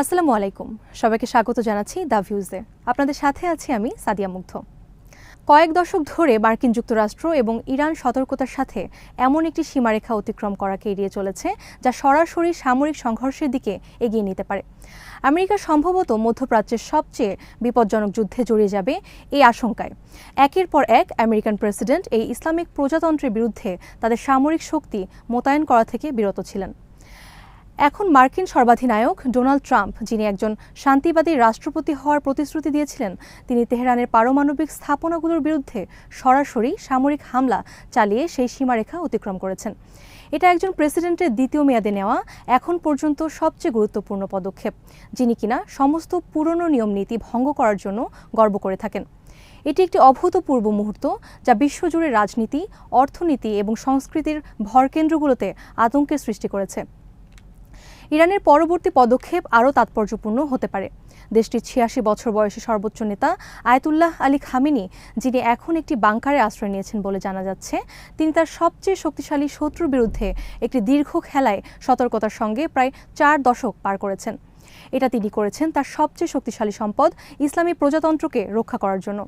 আসসালামু আলাইকুম। সবাইকে স্বাগত জানাচ্ছি দ্য ভিউজে। আপনাদের সাথে আছি আমি সাদিয়া মুগ্ধ। কয়েক দশক ধরে মার্কিন যুক্তরাষ্ট্র এবং ইরান সতর্কতার সাথে এমন একটি সীমারেখা অতিক্রম করাকে এড়িয়ে চলেছে, যা সরাসরি সামরিক সংঘর্ষের দিকে এগিয়ে নিতে পারে। আমেরিকা সম্ভবত মধ্যপ্রাচ্যের সবচেয়ে বিপজ্জনক যুদ্ধে জড়িয়ে যাবে এই আশঙ্কায়। একের পর এক আমেরিকান প্রেসিডেন্ট এই ইসলামিক প্রজাতন্ত্রের বিরুদ্ধে তাদের সামরিক শক্তি মোতায়েন করা থেকে বিরত ছিলেন। এখন মার্কিন সর্বাধিনায়ক ডোনাল্ড ট্রাম্প, যিনি একজন শান্তিবাদী রাষ্ট্রপতি হওয়ার প্রতিশ্রুতি দিয়েছিলেন, তিনি তেহরানের পারমাণবিক স্থাপনাগুলোর বিরুদ্ধে সরাসরি সামরিক হামলা চালিয়ে সেই সীমারেখা অতিক্রম করেছেন। এটা একজন প্রেসিডেন্টের দ্বিতীয় মেয়াদে নেওয়া এখন পর্যন্ত সবচেয়ে গুরুত্বপূর্ণ পদক্ষেপ, যিনি কিনা সমস্ত পুরনো নিয়ম নীতি ভঙ্গ করার জন্য গর্ব করে থাকেন। এটি একটি অভূতপূর্ব মুহূর্ত যা বিশ্বজুড়ে রাজনীতি, অর্থনীতি এবং সংস্কৃতির ভরকেন্দ্রগুলোতে আতঙ্কের সৃষ্টি করেছে। ইরানের পরবর্তী পদক্ষেপ আরও তাৎপর্যপূর্ণ হতে পারে। দেশটির ছিয়াশি বছর বয়সী সর্বোচ্চ নেতা আয়তুল্লাহ আলী খামিনি, যিনি এখন একটি বাংকারে আশ্রয় নিয়েছেন বলে জানা যাচ্ছে, তিনি তার সবচেয়ে শক্তিশালী শত্রুর বিরুদ্ধে একটি দীর্ঘ খেলায় সতর্কতার সঙ্গে প্রায় চার দশক পার করেছেন। এটা তিনি করেছেন তার সবচেয়ে শক্তিশালী সম্পদ ইসলামী প্রজাতন্ত্রকে রক্ষা করার জন্য।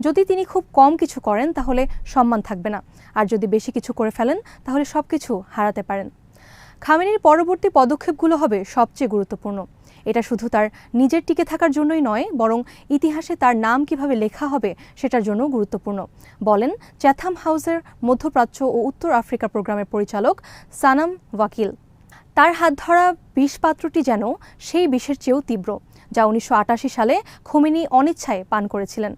যদি তিনি খুব কম কিছু করেন, তাহলে সম্মান থাকবে না। আর যদি বেশি কিছু করে ফেলেন, তাহলে সব কিছু হারাতে পারেন। খামেনির পরবর্তী পদক্ষেপগুলো হবে সবচেয়ে গুরুত্বপূর্ণ। এটা শুধু তার নিজের টিকে থাকার জন্যই নয়, বরং ইতিহাসে তার নাম কীভাবে লেখা হবে সেটার জন্য গুরুত্বপূর্ণ। বলেন, চ্যাথাম হাউসের মধ্যপ্রাচ্য ও উত্তর আফ্রিকা প্রোগ্রামের পরিচালক সানাম ওয়াকিল। তার হাত ধরা বিষপাত্রটি যেন সেই বিষের চেয়েও তীব্র, যা উনিশশো আটাশি সালে খোমিনি অনিচ্ছায় পান করেছিলেন।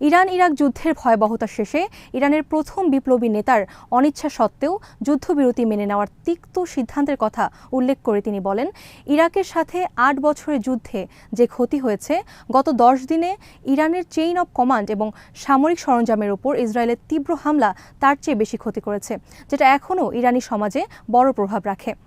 ইরান ইরাক যুদ্ধের ভয়াবহতা শেষে ইরানের প্রথম বিপ্লবী নেতার অনিচ্ছা সত্ত্বেও যুদ্ধবিরতি মেনে নেওয়ার তিক্ত সিদ্ধান্তের কথা উল্লেখ করে তিনি বলেন, ইরাকের সাথে আট বছরের যুদ্ধে যে ক্ষতি হয়েছে, গত দশ দিনে ইরানের চেইন অব কমান্ড এবং সামরিক সরঞ্জামের ওপর ইসরায়েলের তীব্র হামলা তার চেয়ে বেশি ক্ষতি করেছে, যেটা এখনও ইরানি সমাজে বড় প্রভাব রাখে।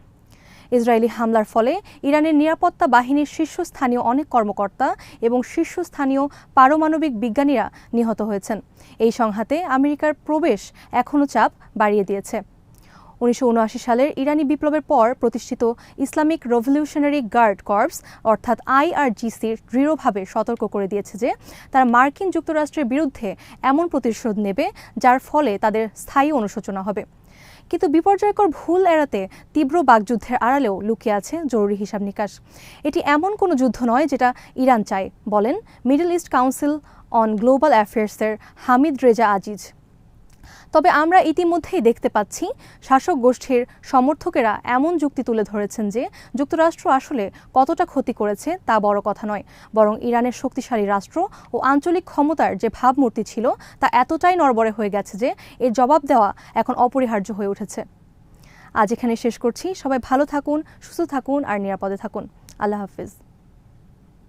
ইসরায়েলি হামলার ফলে ইরানের নিরাপত্তা বাহিনীর শীর্ষস্থানীয় অনেক কর্মকর্তা এবং শীর্ষস্থানীয় পারমাণবিক বিজ্ঞানীরা নিহত হয়েছেন। এই সংঘাতে আমেরিকার প্রবেশ এখনও চাপ বাড়িয়ে দিয়েছে। উনিশশো উনআশি সালের ইরানি বিপ্লবের পর প্রতিষ্ঠিত ইসলামিক রেভলিউশনারি গার্ড কর্পস, অর্থাৎ আইআরজিসির দৃঢ়ভাবে সতর্ক করে দিয়েছে যে, তারা মার্কিন যুক্তরাষ্ট্রের বিরুদ্ধে এমন প্রতিশোধ নেবে যার ফলে তাদের স্থায়ী অনুশোচনা হবে। কিন্তু বিপর্যয়কর ভুল এড়াতে তীব্র বাকযুদ্ধের আড়ালেও লুকিয়ে আছে জরুরি হিসাব নিকাশ। এটি এমন কোনো যুদ্ধ নয় যেটা ইরান চায়, বলেন Middle East council on global অ্যাফেয়ার্সের Hamid Reza Aziz. তবে আমরা ইতিমধ্যেই দেখতে পাচ্ছি শাসক গোষ্ঠীর সমর্থকেরা এমন যুক্তি তুলে ধরেছেন যে যুক্তরাষ্ট্র আসলে কতটা ক্ষতি করেছে তা বড় কথা নয়, বরং ইরানের শক্তিশালী রাষ্ট্র ও আঞ্চলিক ক্ষমতার যে ভাবমূর্তি ছিল তা এতটাই নড়বড়ে হয়ে গেছে যে এর জবাব দেওয়া এখন অপরিহার্য হয়ে উঠেছে। আজ এখানে শেষ করছি। সবাই ভালো থাকুন, সুস্থ থাকুন আর নিরাপদে থাকুন। আল্লাহ হাফিজ।